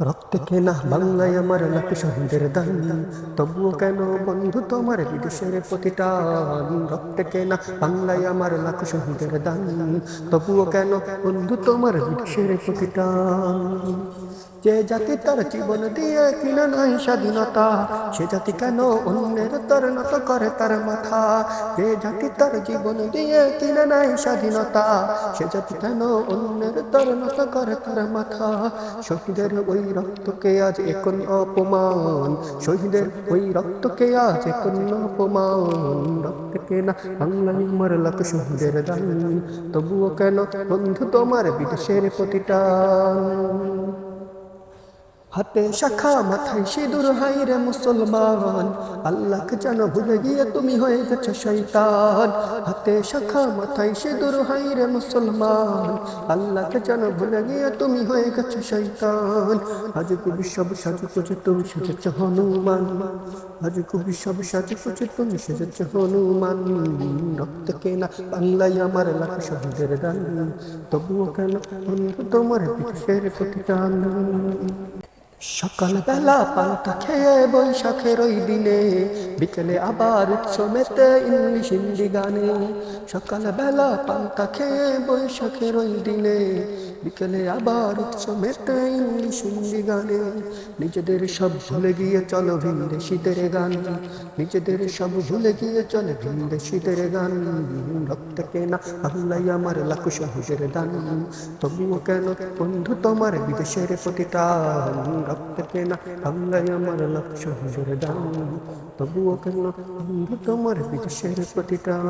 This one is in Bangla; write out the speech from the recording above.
রক্তে কেনা বাংলায় আমার লাখ শহীদের দান। তবুও কেন বন্ধু তোমার বিদেশের প্রতিটান রক্তে কেনা বাংলায় আমার লাখ শহীদের দান। তবুও কেন বন্ধু তোমার বিদেশের প্রতিটান যে জাতি তার জীবন দিয়ে কিনা নাই স্বাধীনতা, সে জাতি কেন অন্যের তর নত করে তার মাথা? যে জাতি তার জীবন দিয়ে কিনা নাই স্বাধীনতা, সে জাতি কেন অন্যের তর নত করে তার মাথা? শহীদের ওই রক্তকে আজ এখন অপমান? শহীদের ওই রক্তকে আজ এখন অপমান? রক্তকে না বাংলায় মারলাক শহীদের দান। তবুও কেন বন্ধু তোমার বিদেশের প্রতিটান হাতে শাখা মাথায় সিঁদুর হাই রে মুসলমান। আল্লাহকে যেন ভুলে গিয়ে তুমি হয়ে গেছো শৈতান হাতে শাখা মাথায় সিঁদুর হাই রে মুসলমান। আল্লাহকে যেন ভুলে গিয়ে তুমি হয়ে গেছো শৈতান আজ কবি সব সাজু খুঁজে তুমি সেজেছ হনুমান। আজ কবি সব সাজু খুঁজে তুমি সেজেছ হনুমান। রক্ত কেনা বাংলায় আমার লাখ শহীদের দান তবুও কেন তোমার বিদেশের প্রতিটান সকালবেলা পান্তা খেয়ে বৈশাখের ওই দিনে, বিকেলে আবার উৎসবেতে ইংলিশ হিন্দি গানে। সকালবেলা পান্তা খেয়ে বৈশাখের ওই দিনে, বিকেলে আবার উৎসবেতে ইংলিশ হিন্দি গানে। নিজেদের সব ভুলে গিয়ে চলো ভিনদেশিদের গান। নিজেদের সব ভুলে গিয়ে চলে ভিনদেশিদের গান। রক্ত কেনা বাংলাই আমার লাখ শহীদের দান। তবুও কেন বন্ধু তোমার বিদেশের প্রতিটান রক্ত কেনা আল্লাহ আমার লক্ষ্য শহীদের দান তবুও কেন তোমার বিদেশের প্রতিটান